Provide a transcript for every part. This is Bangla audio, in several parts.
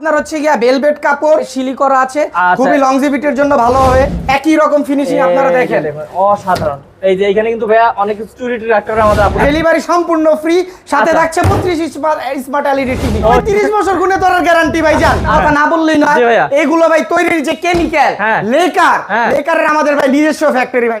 আপনার হচ্ছে গিয়া ভেলভেট কাপড় সিলি করা আছে। আচ্ছা। খুবই লংজিভিটির জন্য ভালো হবে। একই রকম ফিনিশিং আপনারা দেখেন। অসাধারণ। এই যে এখানে কিন্তু ভাইয়া অনেক স্টুডিটি রাখতে পারে আমাদের ডেলিভারি সম্পূর্ণ ফ্রি সাথে আচ্ছা। থাকছে বত্রিশ স্মার্ট এলইডি টিভি তিরিশ বছর গুণে তোরার গ্যারান্টি ভাই জান কথা না বললেই জি এগুলো ভাই তৈরির যে কেমিক্যাল। লেকার। লেকারের আমাদের ভাই নিজস্ব ফ্যাক্টরি ভাই।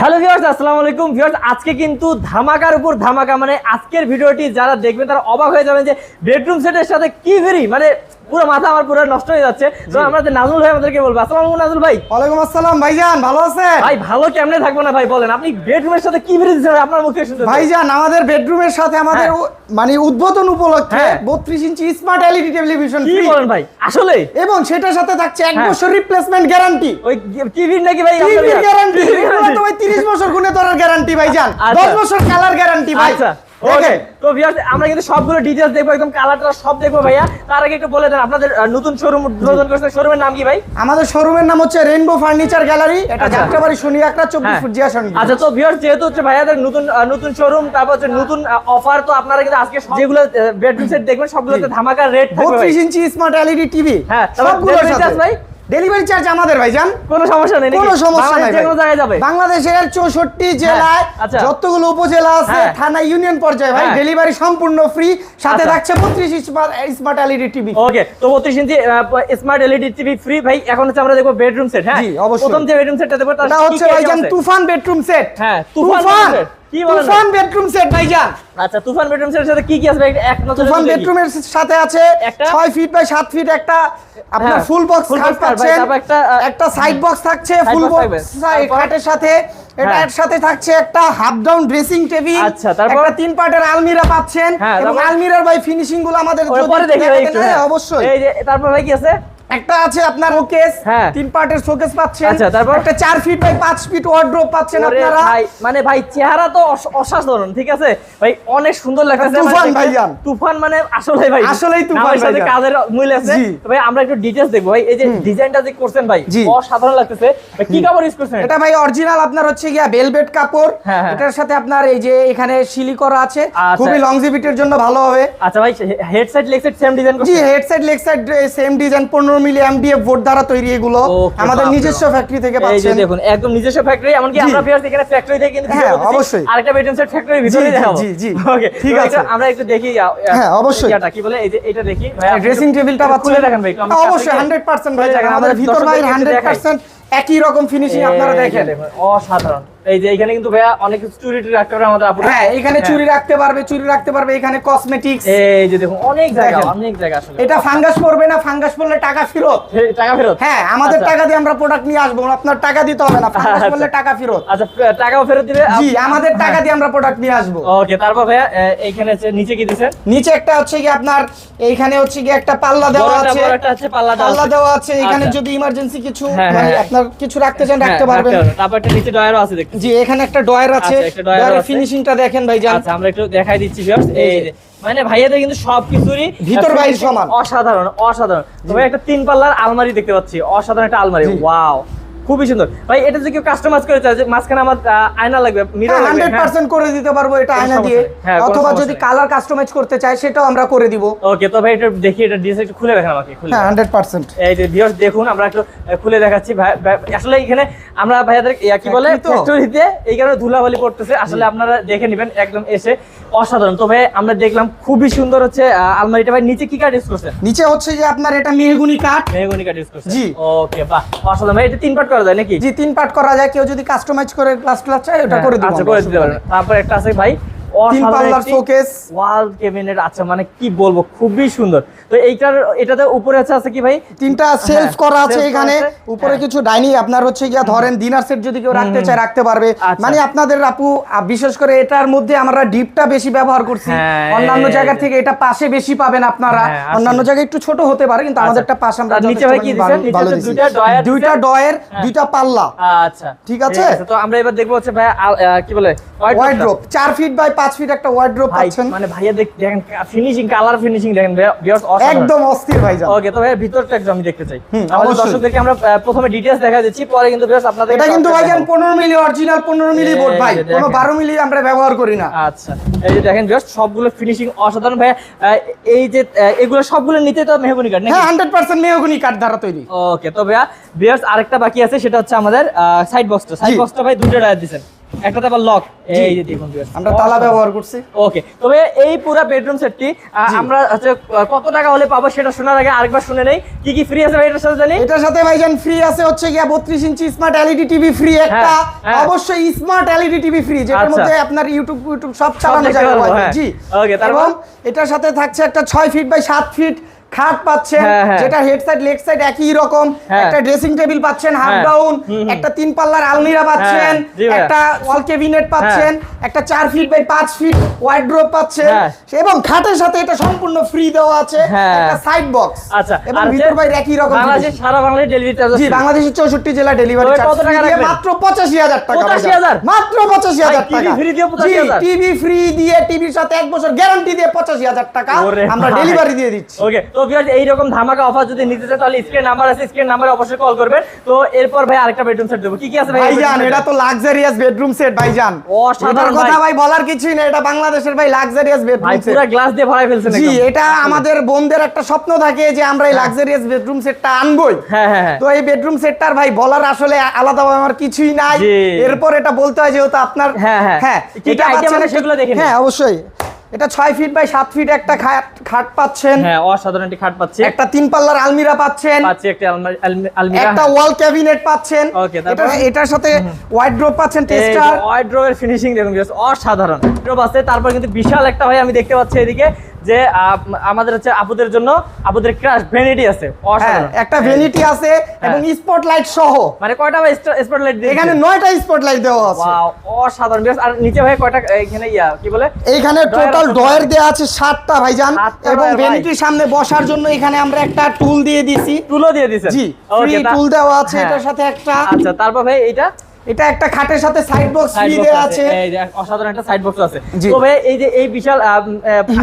হ্যালো ভিউয়ার্স আসসালামু আলাইকুম। ভিউয়ার্স আজকে কিন্তু ধামাকার উপর ধামাকা। মানে আজকের ভিডিওটি যারা দেখবেন তারা অবাক হয়ে যাবেন যে বেডরুম সেটের সাথে কি ভেরি মানে পুরো মাথা আমার পুরো নষ্ট হয়ে যাচ্ছে। তো আমরা যে নাজুল ভাই আমাদেরকে বলব। আসসালামু আলাইকুম নাজুল ভাই। ওয়ালাইকুম আসসালাম ভাইজান ভালো আছেন? ভাই ভালো কেমনে থাকব না ভাই বলেন। আপনি বেডরুমের সাথে কি ভেরি দিচ্ছেন আপনার মুখে শুনতে ভাইজান আমাদের বেডরুমের সাথে আমাদের হ্যাঁ। মানে উদ্বোধন উপলক্ষে হ্যাঁ। বত্রিশ ইঞ্চি স্মার্ট এলইডি টেলিভিশন কি বলেন ভাই? আসলে? এবং সেটার সাথে থাকছে এক হ্যাঁ। বছর রিপ্লেসমেন্ট গ্যারান্টি ওই টিভির নাকি ভাই? টিভির গ্যারান্টি guarantee? তোমার 30 বছর গুণে তোরার গ্যারান্টি ভাইজান। আচ্ছা। 10 বছর কালার গ্যারান্টি ভাই। আচ্ছা। ওকে। তো ভিউয়ার্স আমরা কিন্তু সবগুলো ডিটেইলস দেখব একদম কালারটা সব দেখব ভাইয়া। তার আগে একটু বলে দেন আপনাদের নতুন শোরুম উদ্বোধন করছেন শোরুমের নাম কি ভাই? আমাদের শোরুমের নাম হচ্ছে রেইনবো ফার্নিচার গ্যালারি এটা আচ্ছা। যাত্রাবাড়ি শনি একটা 24 হ্যাঁ। ফুট জিয়া আচ্ছা তো ভিউয়ার্স যেহেতু হচ্ছে ভাইয়াদের নতুন নতুন শোরুম তারপর হচ্ছে নতুন অফার তো আপনারা কিন্তু আজকে যেগুলো বেডরুম সেট দেখবেন সবগুলোতে ধামাকা রেট থাকবে ভাই। 32 ইঞ্চি স্মার্ট এলইডি টিভি হ্যাঁ, সাথে। ভাই? ডেলিভারি চার্জ আমাদের ভাইজান কোনো সমস্যা নেই কোনো সমস্যা নাই যে কোনো জায়গায় যাবে বাংলাদেশের চৌষট্টি জেলায় আচ্ছা। যতগুলো উপজেলা আছে হ্যাঁ। থানা ইউনিয়ন পর্যায়ে ভাই হ্যাঁ। ডেলিভারি সম্পূর্ণ ফ্রি সাথে আচ্ছা। থাকছে বত্রিশ স্মার্ট এলইডি টিভি ওকে তো 32 inch smart LED TV free ভাই এখন হচ্ছে আমরা দেখব বেডরুম সেট হ্যাঁ। প্রথম যে বেডরুম সেটটা দেখব তার হচ্ছে ভাইজান তুফান বেডরুম সেট হ্যাঁ, তুফান? কি বলেন? তুফান বেডরুম সেট ভাইজান। আচ্ছা তুফান বেডরুম সেটের সাথে কি কি আছে এক নজরে তুফান বেডরুমের সাথে আছে একটা? 6 ফিট বাই 7 ফিট একটা আপনার হ্যাঁ, ফুল বক্স খাট পাচ্ছেন। একটা, একটা সাইড বক্স থাকছে ফুল। বক্স খাটের সাথে এটা হ্যাঁ। এর সাথে থাকছে একটা হাফ ডাউন ড্রেসিং টেবিল আচ্ছা, তারপর? একটা তিন পার্টের আলমিরা পাচ্ছেন। হ্যাঁ, এবং আলমিরার ভাই ফিনিশিংগুলো আমাদের যদি দেখেন, হ্যাঁ, হ্যাঁ। অবশ্যই। এই যে তারপর ভাই কি আছে? একটা আছে আপনার শোকেস হ্যাঁ। তিন পার্টের শোকেস পাচ্ছেন। আচ্ছা, তারপর? একটা 4 ফিট বাই 5 ফিট ওয়ার্ড্রোব পাচ্ছেন আপনারা। ভাই মানে ভাই চেহারা তো অসাধারণ ঠিক আছে? ভাই অনেক সুন্দর লাগতেছে তুফান ভাইজান। তুফান মানে আসলে ভাই। আসলেই তুফান নামের সাথে কাজের মিল আছে। তো ভাই আমরা একটু ডিটেইলস দেখব। ভাই এই যে ডিজাইনটা যে করছেন ভাই অসাধারণ লাগতেছে। ভাই কি কাপড় ইউজ করছেন? এটা ভাই অরিজিনাল আপনার হচ্ছে গিয়া ভেলভেট কাপড়। হ্যাঁ, হ্যাঁ। এটার সাথে আপনার এই যে এখানে সিলি করা আছে। আচ্ছা। খুবই লংজিভিটির জন্য ভালো হবে। আচ্ছা ভাই head side leg side same design জি করছেন? Head side leg side same design 15 মিলি এমডিএফ বোর্ড দ্বারা তৈরি এগুলো আমাদের নিজস্ব ফ্যাক্টরি থেকে পাচ্ছেন দেখুন একদম নিজস্ব ফ্যাক্টরি এমনকি। আমরা ভিউয়ার্স এখানে ফ্যাক্টরি থেকে কিন্তু হ্যাঁ, অবশ্যই। আরেকটা বেডরুম সেট ফ্যাক্টরির ভিতরে দেখাবো জি, জি। ওকে ঠিক আছে। আমরা একটু দেখি হ্যাঁ, অবশ্যই। এটা কি বলে এই যে এটা দেখি ভাই, ড্রেসিং একটু- টেবিলটা পাচ্ছেন খুলে দেখেন ভাই অবশ্যই আপনাকে- 100% ভাই আমাদের ভিতর দেখাই। 100% একই রকম ফিনিশিং আপনারা দেখেন। অসাধারণ। এই যে এখানে কিন্তু ভাইয়া অনেক চুরি রাখতে পারে আমাদের আপুরা। হ্যাঁ এখানে চুরি রাখতে পারবে চুরি রাখতে পারবে এখানে কসমেটিক্স এই যে দেখুন অনেক জায়গা অনেক জায়গা আসলে। এটা ফাঙ্গাস পড়বে না ফাঙ্গাস পড়লে টাকা ফেরত। টাকা ফেরত? হ্যাঁ আমাদের আচ্ছা। টাকা দিয়ে আমরা প্রোডাক্ট নিয়ে আসব আপনার টাকা দিতে হবে না ফাঙ্গাস আচ্ছা। পড়লে টাকা ফেরত। আচ্ছা টাকাও ফেরত দিবে জি আমাদের টাকা দিয়ে আমরা প্রোডাক্ট নিয়ে আসব। ওকে তারপর ভাইয়া এইখানে হচ্ছে নিচে কি দিছেন নিচে একটা হচ্ছে কি আপনার এইখানে হচ্ছে কি একটা পাল্লা দেওয়া আছে। পাল্লা দেওয়া আছে। এখানে আচ্ছা। যদি ইমার্জেন্সি কিছু হ্যাঁ, মানে হ্যাঁ। আপনার কিছু রাখতে চান রাখতে হ্যাঁ, পারবেন। রাখতে তারপর একটা নিচে ডয়ারও আছে দেখুন। জি এখানে একটা ডয়ার আছে। আচ্ছা, ডয়ারের। ফিনিশিংটা দেখেন ভাই ভাইজান। আচ্ছা আমরা একটু দেখাই দিচ্ছি ভিউয়ার্স এই মানে ভাইয়াদের কিন্তু সবকিছুরই ভিতর বাইর সমান। অসাধারণ অসাধারণ। তবে একটা তিন পাল্লার আলমারি দেখতে পাচ্ছি অসাধারণ একটা আলমারি। ওয়াও। খুবই সুন্দর। ভাই এটা যদি কেউ কাস্টমাইজ করে চায় যে মাঝখানে আমার আয়না লাগবে মিরর লাগবে হান্ড্রেড হ্যাঁ। পার্সেন্ট করে দিতে পারব এটা আয়না দিয়ে। হ্যাঁ, অথবা যদি কালার কাস্টমাইজ করতে চায় সেটাও আমরা করে দিব। ওকে তো ভাই এটা দেখি এটা ডিজাইন একটু খুলে দেখেন আমাকে খুলে হ্যাঁ হান্ড্রেড পার্সেন্ট এই যে ভিউয়ার্স দেখুন আমরা একটু খুলে দেখাচ্ছি। ভাই ভাই- আসলে এখানে আমরা ভাইয়াদের ইয়া কি বলে তো? ফ্যাক্টরিতে এই কারণে ধুলাবালি পড়তেছে। আসলে আপনারা দেখে নেবেন একদম এসে অসাধারণ। তবে আমরা দেখলাম খুবই সুন্দর হচ্ছে আলমারিটা। ভাই নিচে কি কাঠ ইউজ করছেন? নিচে হচ্ছে যে আপনার এটা মেহগুনি কাঠ মেহগনি কাঠ ইউজ করছেন? জি। ওকে বাহ অসাধারণ। ভাই এটা তিন পার্ট করা যায় নাকি? জি তিন পার্ট করা যায়। কেউ যদি কাস্টমাইজ করে ক্লাস ক্লাস চায় ওটা করে দিব আচ্ছা দিতে পারবে তারপর একটা আছে ভাই তিন পাল্লার শোকেস ওয়াল ক্যাবিনেট আছে মানে কি বলব খুবই সুন্দর। তো এইটার এটাতে উপরে আছে আছে কি ভাই? তিনটা সেলফ হ্যাঁ, করা আছে এখানে। উপরে হ্যাঁ। কিছু ডাইনিং আপনার হচ্ছে গিয়া ধরেন ডিনার সেট যদি কেউ রাখতে চায় রাখতে পারবে। আচ্ছা। মানে আপনাদের আপু বিশেষ করে এটার মধ্যে আমরা ডিপটা বেশি ব্যবহার করছি। হ্যাঁ, অন্যান্য জায়গা থেকে এটা পাশে বেশি পাবেন আপনারা। অন্যান্য জায়গায় একটু ছোট হতে পারে কিন্তু আমাদেরটা পাশ আমরা নিচে ভাই কি। দুইটা ডয়ার দুইটা দিছেন? ডয়ের। দুইটা পাল্লা। আচ্ছা। ঠিক আছে? তো আমরা এবার দেখব হচ্ছে ভাই কি বলে চার ফিট বাই ফিট একটা পাচ্ছেন। মানে ভাইয়া দেখেন ফিনিশিং কালার ফিনিশিং দেখেন ভিউয়ার্স একদম অস্থির ভাইজান। ওকে তো ভাই ভিতরটা একটু আমি দেখতে চাই। আমাদের দর্শকদেরকে আমরা প্রথমে ডিটেইলস দেখা দিচ্ছি পরে কিন্তু ভিউয়ার্স আপনাদের এটা কিন্তু ভাইজান পনেরো মিলি অরিজিনাল পনেরো মিলি বোর্ড ভাই। কোনো দেখেন। বারো মিলি আমরা ব্যবহার করি না। আচ্ছা এই যে দেখেন ভিউয়ার্স সবগুলো ফিনিশিং অসাধারণ। ভাই এই যে এগুলো সবগুলো নিতে তো মেহগনি কাঠ নাকি? হ্যাঁ হান্ড্রেড পার্সেন্ট মেহগুনি কাঠ দ্বারা তৈরি। ওকে তো ভাইয়া ভিউয়ার্স আরেকটা বাকি আছে সেটা হচ্ছে আমাদের সাইড বক্সটা সাইড। বক্সটা ভাই দুটো টায়ার দিবেন একটাতে আবার লক এই যে দেখুন আমরা তালা ব্যবহার করছি ওকে তবে এই পুরো বেডরুম সেটটি আমরা হচ্ছে কত টাকা হলে পাবো সেটা শোনার আগে আরেকবার শুনে নেই কি কি ফ্রি আছে এটার সাথে জানি এটার সাথে ভাইজান ফ্রি আছে হচ্ছে গিয়া বত্রিশ inch smart LED TV free একটা হ্যাঁ। অবশ্যই স্মার্ট এলইডি টিভি ফ্রি যেটার। মধ্যে আপনার ইউটিউব ইউটিউব সব চালানো যাবে। হ্যাঁ। জি Okay, তারপর? এটার সাথে থাকছে একটা ছয় ফিট বাই সাত ফিট খাট পাচ্ছেন হ্যাঁ, হ্যাঁ। যেটা হেড সাইড লেগ সাইড একই রকম হ্যাঁ। একটা ড্রেসিং টেবিল পাচ্ছেন হাফ। ডাউন। একটা তিন পাল্লার আলমিরা পাচ্ছেন। একটা ওয়াল ক্যাবিনেট পাচ্ছেন একটা চার ফিট বাই পাঁচ ফিট ওয়ার্ড্রোব পাচ্ছেন। এবং খাটের সাথে এটা সম্পূর্ণ ফ্রি দেওয়া আছে। একটা সাইড বক্স আচ্ছা এবং আর হচ্ছে ভিতর বাইরে একই রকম বাংলাদেশের জিনিস। সারা বাংলাদেশ ডেলিভারি চার্জ জি বাংলাদেশের চৌষট্টি জেলা ডেলিভারি চার্জ কত টাকা রাখবেন? মাত্র পঁচাশি হাজার টাকা 85,000? মাত্র পঁচাশি হাজার ভাই, TV টাকা free দিয়ে 85,000? টিভি ফ্রি দিয়ে টিভির সাথে এক বছর গ্যারান্টি দিয়ে পঁচাশি হাজার টাকা আমরা ডেলিভারি দিয়ে দিচ্ছি ওকে তো ভিউয়ার্স এই রকম ধামাকা অফার যদি নিতে চান তাহলে স্ক্রিন নাম্বার আছে স্ক্রিন নাম্বারে অবশ্যই কল করবেন। তো এরপর ভাই আরেকটা বেডরুম সেট দেবো। কি কি আছে ভাই ভাইজান এটা তো লাক্সারিয়াস বেডরুম সেট ভাইজান। অসাধারণ কথা ভাই। বলার কিছুই না এটা বাংলাদেশের ভাই লাক্সারিয়াস বেডরুম সেট পুরো গ্লাস দিয়ে ভরাই ফেলছেন জি এটা আমাদের বোনদের একটা স্বপ্ন থাকে যে আমরা এই লাক্সারিয়াস বেডরুম সেটটা আনবই। হ্যাঁ হ্যাঁ হ্যাঁ। তো এই বেডরুম সেটটার ভাই বলার আসলে আলাদা আমার কিছুই নাই। এরপর এটা বলতে হয় যেহেতু আপনার হ্যাঁ, হ্যাঁ। হ্যাঁ কি পাচ্ছেন আছে সেগুলো দেখে নিন। হ্যাঁ অবশ্যই। এটা ছয় ফিট বাই সাত ফিট একটা খাট খাট পাচ্ছেন। হ্যাঁ অসাধারণ একটি খাট পাচ্ছি। একটা তিন পাল্লার আলমিরা পাচ্ছেন। পাচ্ছি একটা আলমিরা। একটা ওয়াল ক্যাবিনেট পাচ্ছেন। তারপর? এটার সাথে ওয়াইড্রোপ পাচ্ছেন টেস্টার এর ফিনিশিং দেখুন অসাধারণ। ড্রপ আছে তারপর কিন্তু বিশাল একটা ভাই আমি দেখতে পাচ্ছি এদিকে। যে আমাদের হচ্ছে আপুদের জন্য আপুদের ক্রাশ ভ্যানিটি আছে। হ্যাঁ একটা ভ্যানিটি আছে এবং স্পটলাইট সহ। মানে কয়টা স্পটলাইট দিয়ে এখানে নয়টা স্পটলাইট দেওয়া আছে। অসাধারণ। বেশ আর নিচে ভাই কয়টা এখানে ইয়া কি বলে? এইখানে টোটাল আছে। ড্রয়ার দেওয়া আছে সাতটা ভাইজান এবং ভ্যানিটির সামনে বসার জন্য এখানে আমরা একটা টুল দিয়ে দিছি। টুলও দিয়ে দিয়েছেন জি ফ্রি টুল দেওয়া আছে হ্যাঁ। এটার সাথে একটা। আচ্ছা তারপর ভাই এইটা? এটা একটা খাটের সাথে সাইড বক্স ফ্রি দেওয়া আছে। এই যে অসাধারণ একটা সাইড বক্স আছে। তবে এই যে এই বিশাল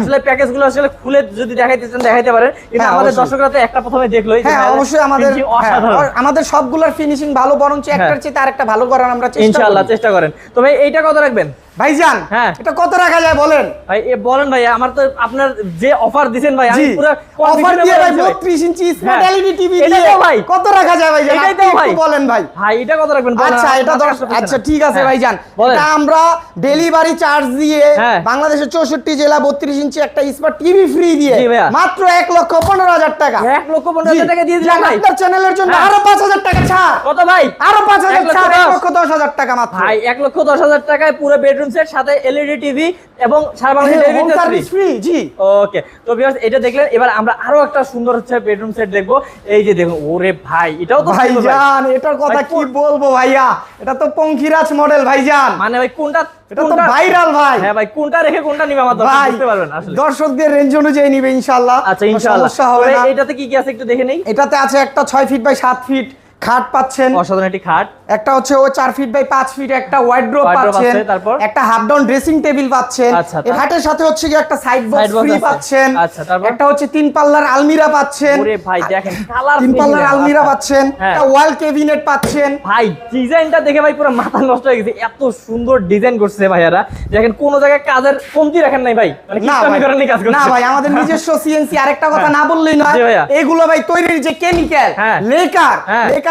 আসলে প্যাকেজগুলো আসলে খুলে যদি দেখাইতে চান দেখাইতে পারেন। কিন্তু হ্যাঁ, আমাদের দর্শকরা তো একটা প্রথমে দেখল হ্যাঁ অবশ্যই আমাদের হ্যাঁ, আমাদের সবগুলোর ফিনিশিং ভালো বরঞ্চ একটার চেয়ে তার একটা ভালো করার আমরা চেষ্টা ইনশাআল্লাহ চেষ্টা করেন। তবে এইটা কত রাখবেন? ভাইজান হ্যাঁ। এটা কত রাখা যায় বলেন ভাই এ বলেন ভাই আমার তো আপনার যে অফার দিবেন ভাই আমি পুরো অফার দিয়ে ভাই ভাই 32 ইঞ্চি স্মার্ট। এলইডি টিভি দিয়ে ভাই। কত রাখা যায় ভাইজান এটাই তো ভাই। বলেন ভাই ভাই এটা কত রাখবেন আচ্ছা এটা আচ্ছা ঠিক আছে হ্যাঁ, ভাইজান এটা আমরা ডেলিভারি চার্জ দিয়ে হ্যাঁ। বাংলাদেশের চৌষট্টি জেলা বত্রিশ ইঞ্চি একটা স্মার্ট টিভি ফ্রি দিয়ে। মাত্র এক লক্ষ পনেরো হাজার টাকা এক লক্ষ পনেরো হাজার জি, টাকা দিয়ে দিলাম ভাই আপনার চ্যানেলের জন্য হ্যাঁ। আরও পাঁচ হাজার টাকা ছাড় কত ভাই আরও পাঁচ হাজার এক লক্ষ ছাড় এক দশ। লক্ষ দশ হাজার টাকা মাত্র ভাই এক লক্ষ দশ হাজার টাকায় পুরো বেডরুম সেট সাথে এলইডি টিভি এবং সারা বাংলাদেশ ফ্রি জি। ওকে তো ভিউয়ার্স এটা দেখলেন এবার আমরা আরও একটা সুন্দর হচ্ছে বেডরুম সেট দেখব। এই যে দেখুন ওরে ভাই এটাও তো। ভাইজান এটার কথা কি বলব ভাইয়া? এটা তো পঙ্খিরাজ মডেল ভাইজান। মানে ভাই কোনটা এটা তো ভাইরাল ভাই। হ্যাঁ ভাই কোনটা রেখে কোনটা নিবে আমার দর্শক ভাই বুঝতে পারবেন আসলে। দর্শকদের রেঞ্জ অনুযায়ী নিবে ইনশাআল্লাহ। আচ্ছা ইনশাআল্লাহ। সমস্যা হবে না। এটাতে কি কি আছে একটু দেখে নেই? এটাতে আছে একটা ছয় ফিট বাই সাত ফিট খাট পাচ্ছেন। অসাধারণ একটি খাট। একটা হচ্ছে ও চার ফিট বাই পাঁচ ফিট একটা Wardrobe পাচ্ছেন। তারপর? একটা হাফ ডাউন ড্রেসিং টেবিল পাচ্ছেন। আচ্ছা, খাটের সাথে হচ্ছে কি একটা সাইড বক্স ফ্রি পাচ্ছেন। আচ্ছা, একটা হচ্ছে তিন পাল্লার আলমিরা পাচ্ছেন। ওরে ভাই দেখেন কালার তিন পাল্লার আলমিরা পাচ্ছেন। হ্যাঁ। একটা ওয়াল ক্যাবিনেট পাচ্ছেন। ভাই ডিজাইনটা দেখে ভাই পুরো মাথা নষ্ট হয়ে গেছে। এত সুন্দর ডিজাইন করছে ভাইয়ারা। দেখেন কোন জায়গায় কাজের কমতি রাখেন নাই ভাই। মানে না কিস্তামি ভাই, করেন কাজ করছে না ভাই আমাদের নিজস্ব সিএনসি আরেকটা কথা না বললেই নয়। এগুলো ভাই তৈরির যে কেমিক্যাল হ্যাঁ। লেকার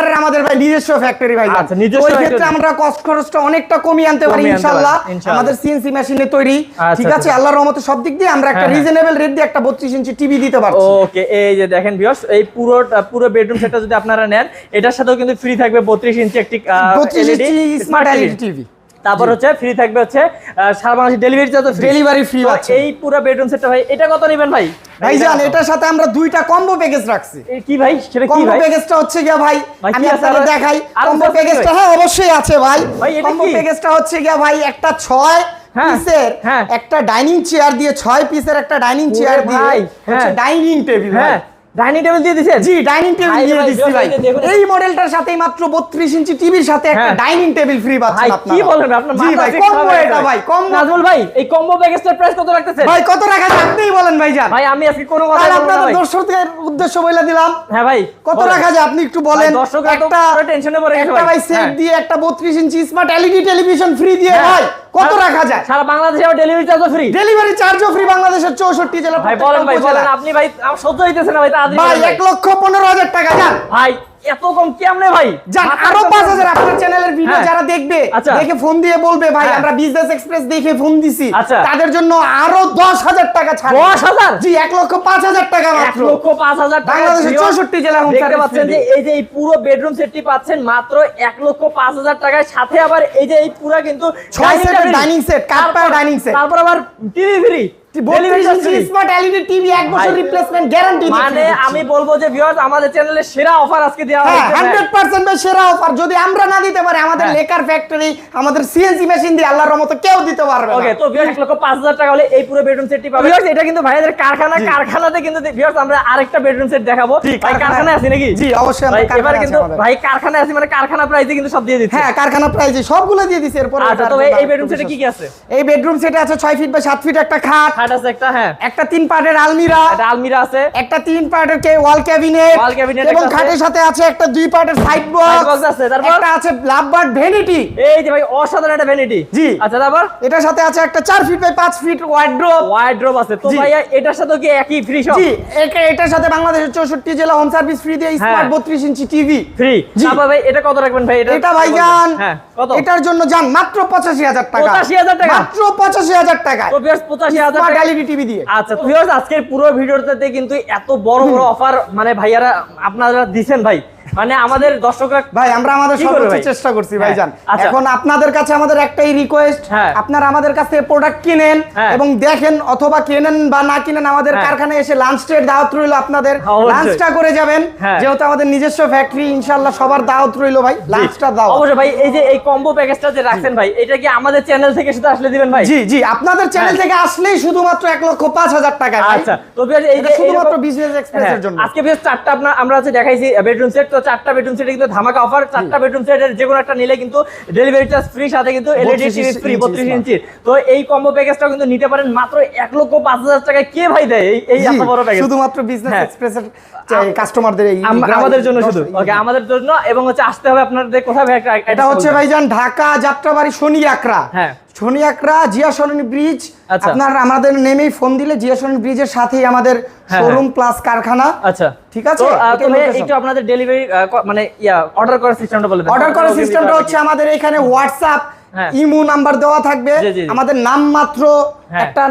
হ্যাঁ। আমাদের ভাই নিজস্ব ফ্যাক্টরি ভাই। আচ্ছা, নিজস্ব ক্ষেত্রে আমরা কস্ট খরচটা অনেকটা কমিয়ে আনতে পারি ইনশাআল্লাহ আমাদের সিএনসি মেশিনে তৈরি। আচ্ছা, ঠিক আছে আচ্ছা। আল্লাহর রহমতে সব দিক দিয়ে আমরা একটা হ্যাঁ, হ্যাঁ। রিজনেবল রেট দিয়ে একটা 32 ইঞ্চি টিভি দিতে পারছি। ওকে এই যে দেখেন ভিউয়ার্স এই পুরো পুরো বেডরুম সেটটা যদি আপনারা নেন এটার সাথেও কিন্তু ফ্রি থাকবে 32 ইঞ্চি একটি 32 ইঞ্চি স্মার্ট এলইডি টিভি তারপর হচ্ছে ফ্রি থাকবে হচ্ছে সারা Bangladesh delivery charge delivery free আছে এই পুরো বেডরুম সেটটা ভাই এটা কত নেবেন ভাই? ভাইজান এটা এটার সাথে আমরা দুইটা কম্বো প্যাকেজ রাখছি। কি ভাই? সেটা কি কম্বো প্যাকেজটা হচ্ছে গিয়া ভাই ভাই, আমি আপনাদের দেখাই। কম্বো প্যাকেজটা হ্যাঁ অবশ্যই আছে ভাই। ভাই, এটা কম্বো প্যাকেজটা হচ্ছে গিয়া ভাই একটা ছয় হ্যাঁ, পিসের হ্যাঁ। একটা ডাইনিং চেয়ার দিয়ে ছয় পিসের একটা ডাইনিং চেয়ার দিয়ে ভাই, হচ্ছে। ডাইনিং টেবিল হ্যাঁ। ডাইনিং টেবিল দিয়ে দিছেন? জি ডাইনিং টেবিল দিয়ে ভাই, ভাই। এই মডেলটার সাথে মাত্র 32 ইঞ্চি টিভির সাথে একটা হ্যাঁ। ডাইনিং টেবিল ফ্রি ভাই পাচ্ছেন কি বলেন আপনার জি ভাই কম্বো এটা ভাই কম্বো। নাজমুল ভাই এই কম্বো প্যাকেজটার প্রাইস কত রাখতেছেন? ভাই কত আপনিই বলেন ভাই যান ভাই আমি আজকে কোনো কথা বলব না আপনাদের দর্শকদের উদ্দেশ্য বলে দিলাম। হ্যাঁ ভাই কত রাখা যায় আপনি একটু বলেন। ভাই, একটা টেনশনে পড়ে গেছে একটা ভাই। সেট হ্যাঁ। দিয়ে একটা 32 inch smart LED television free দিয়ে হ্যাঁ। ভাই কত রাখা যায়? সারা বাংলাদেশে ডেলিভারি চার্জও ফ্রি ডেলিভারি চার্জও ফ্রি বাংলাদেশের 64 জেলা ভাই বলেন ভাই বলেন আপনি ভাই আমার সহ্য হইতেছে না ভাই ভাই এক লক্ষ পনেরো হাজার টাকা যান ভাই এত কম কেমনে ভাই যান আরও পাঁচ হাজার আপনার চ্যানেলের ভিডিও হ্যাঁ। যারা দেখবে আচ্ছা। দেখে ফোন দিয়ে বলবে ভাই হ্যাঁ। আমরা বিজনেস এক্সপ্রেস দেখে ফোন দিছি আচ্ছা। তাদের জন্য আরও দশ হাজার টাকা ছাড় দশ হাজার? জি এক লক্ষ পাঁচ হাজার টাকা এক লক্ষ পাঁচ হাজার বাংলাদেশের 64 জেলা দেখতে পাচ্ছেন যে এই যে এই পুরো বেডরুম সেটটি পাচ্ছেন মাত্র এক লক্ষ পাঁচ হাজার টাকায় সাথে আবার এই যে এই পুরো কিন্তু ছয় table। dining set, কাঠ তারপর- পায়া তারপর আবার টিভি ফ্রি বত্রিশ ইঞ্চি স্মার্ট এলইডি টিভি এক বছর ভাই, রিপ্লেসমেন্ট গ্যারান্টি মানে আমি বলব যে ভিউয়ার্স আমাদের চ্যানেলে সেরা অফার আজকে দেওয়া হয়েছে হান্ড্রেড পার্সেন্ট সেরা অফার যদি আমরা না দিতে পারি আমাদের। লেকার ফ্যাক্টরি আমাদের সিএনসি মেশিন দিয়ে আল্লাহর রহমতে কেউ দিতে পারবে ওকে তো ভিউয়ার্স এক লক্ষ পাঁচ হাজার টাকা হলে এই পুরো বেডরুম সেটটি পাবে। ভিউয়ার্স এটা কিন্তু ভাইয়াদের কারখানা জি। কারখানাতে কিন্তু ভিউয়ার্স আমরা আরেকটা বেডরুম সেট দেখাবো। ভাই কারখানায়- কারখানায় নাকি? জি, অবশ্যই আমরা এবার কিন্তু ভাই কারখানায় আছি মানে কারখানা প্রাইসে কিন্তু সব দিয়ে দিচ্ছে। হ্যাঁ কারখানা সবগুলো দিয়ে দিছি এরপর আচ্ছা তো এই বেডরুম সেটে কি কি আছে? এই বেডরুম সেটে আছে ছয় ফিট বাই সাত ফিট একটা খাট খাট আছে একটা হ্যাঁ। একটা তিন পার্টের আলমিরা। একটা আলমিরা আছে। একটা তিন পার্টের কে ওয়াল ক্যাবিনেট Wall cabinet এবং খাটের সাথে আছে একটা দুই পার্টের সাইড বক্স আছে, তারপর? একটা আছে লাভবার্ড ভ্যানিটি এই যে ভাই অসাধারণ একটা ভ্যানিটি জি। আচ্ছা তারপর? এটার সাথে আছে একটা চার ফিট বাই পাঁচ ফিট ওয়ার্ড্রোপ ওয়াইড্রোব আছে। তো ভাই এটার সাথে কি একই ফ্রি সব জি এটার সাথে বাংলাদেশের চৌষট্টি জেলা হোম সার্ভিস ফ্রি দিয়ে স্মার্ট হ্যাঁ। বত্রিশ ইঞ্চি টিভি ফ্রি তারপর ভাই এটা কত রাখবেন ভাই? এটা ভাইজান হ্যাঁ কত? এটার জন্য যান মাত্র পঁচাশি হাজার টাকা। 85,000 টাকা? মাত্র পঁচাশি হাজার টাকা তো ভিউয়ার্স 85000 স্মার্ট এলইডি টিভি দিয়ে। আচ্ছা ভিউয়ার্স আজকের পুরো ভিডিওটাতে কিন্তু এত বড় বড় অফার মানে ভাইয়ারা আপনারা দিছেন ভাই। মানে আমাদের দর্শকরা ভাই আমরা আমাদের সর্বোচ্চ চেষ্টা করছি হ্যাঁ, ভাইজান আচ্ছা। এখন আপনাদের কাছে আমাদের একটাই রিকোয়েস্ট হ্যাঁ। আপনারা আমাদের কাছ থেকে প্রোডাক্ট কিনেন হ্যাঁ। এবং দেখেন অথবা কিনেন বা না কিনেন আমাদের। কারখানায় এসে লাঞ্চ এর দাওয়াত রইল আপনাদের লাঞ্চটা করে যাবেন। যেহেতু আমাদের নিজস্ব ফ্যাক্টরি ইনশাআল্লাহ সবার দাওয়াত রইল ভাই লাঞ্চটা দাও অবশ্যই ভাই এই যে এই কম্বো প্যাকেজটা যে রাখছেন ভাই এটা কি আমাদের চ্যানেল থেকে শুধু আসলে দিবেন ভাই জি জি আপনাদের চ্যানেল। থেকে আসলেই শুধুমাত্র এক লক্ষ পাঁচ হাজার টাকা ভাই। আচ্ছা তো এই যে শুধুমাত্র বিজনেস এক্সপ্রেসের জন্য আজকে বেশ চারটা আপনার আমরা হচ্ছে দেখাইছি বেডরুম সেট তো চারটা বেডরুম সেটে কিন্তু ধামাকা অফার চারটা বেডরুম সেটের যে কোনো একটা নিলে কিন্তু ডেলিভারি চার্জ ফ্রি সাথে কিন্তু এলইডি টিভি ফ্রি বত্রিশ। ইঞ্চি তো এই কম্বো প্যাকেজটাও কিন্তু নিতে পারেন মাত্র এক লক্ষ পাঁচ হাজার টাকায়। কে ভাই দেয় এই এই এত বড় প্যাকেজ শুধুমাত্র বিজনেস। এক্সপ্রেসের কাস্টমারদের এই আমাদের জন্য শুধু। ওকে আমাদের জন্য। এবং হচ্ছে আসতে হবে আপনাদের কোথায় ভাই? এটা হচ্ছে ভাইজান ঢাকা যাত্রাবাড়ি শনি আকরা হ্যাঁ। শনি আকরা জিয়া সরণি ব্রিজ আচ্ছা। আপনার আমাদের নেমেই ফোন দিলে জিয়া সরণি ব্রিজের সাথেই আমাদের হ্যাঁ, শোরুম প্লাস কারখানা আচ্ছা ঠিক আছে? একটু আপনাদের ডেলিভারি মানে ইয়া অর্ডার করার সিস্টেমটা বলে দেন অর্ডার করার সিস্টেমটা হচ্ছে আমাদের এখানে হোয়াটসঅ্যাপ হ্যাঁ। ইমো নাম্বার দেওয়া থাকবে। আমাদের নাম মাত্র হ্যাঁ। একটা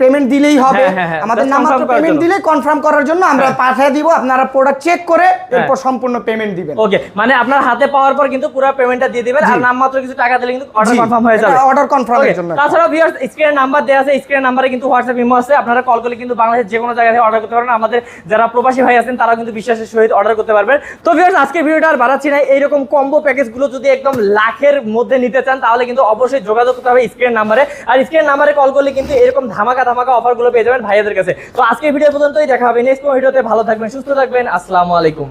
পেমেন্ট দিলেই হবে হ্যাঁ, হ্যাঁ, হ্যাঁ। আমাদের নাম মাত্র পেমেন্ট। দিলে কনফার্ম করার জন্য আমরা পাঠিয়ে দিব আপনারা প্রোডাক্ট চেক করে এরপর সম্পূর্ণ পেমেন্ট দিবেন ওকে মানে আপনার হাতে পাওয়ার পর কিন্তু পুরো পেমেন্টটা দিয়ে দিবেন আর জি। নামমাত্র কিছু টাকা দিলে কিন্তু অর্ডার কনফার্ম হয়ে যাবে order confirm এর জন্য। তাছাড়াও ভিউয়ার্স স্ক্রিনে নাম্বার দেওয়া আছে স্ক্রিনে নাম্বারে কিন্তু হোয়াটসঅ্যাপ ইমো আছে আপনারা কল করলে কিন্তু বাংলাদেশের যে কোনো জায়গা থেকে অর্ডার করতে পারবেন আমাদের যারা প্রবাসী ভাই আছেন তারা কিন্তু বিশ্বাসের সহিত অর্ডার করতে পারবেন তো ভিউয়ার্স আজকের ভিডিওটা আর বাড়াচ্ছি না এইরকম কম্বো প্যাকেজগুলো যদি একদম লাখের মধ্যে নিতে চান তাহলে কিন্তু অবশ্যই যোগাযোগ করতে হবে স্ক্রিন নাম্বারে। আর স্ক্রিন নাম্বারে কল করলে কিন্তু এরকম ধামাকা ধামাকা অফারগুলো পেয়ে যাবেন ভাইয়াদের কাছে। তো আজকে ভিডিও পর্যন্তই, দেখা হবে নেক্সট ভিডিওতে ভালো থাকবেন, সুস্থ থাকবেন। আসসালামু আলাইকুম।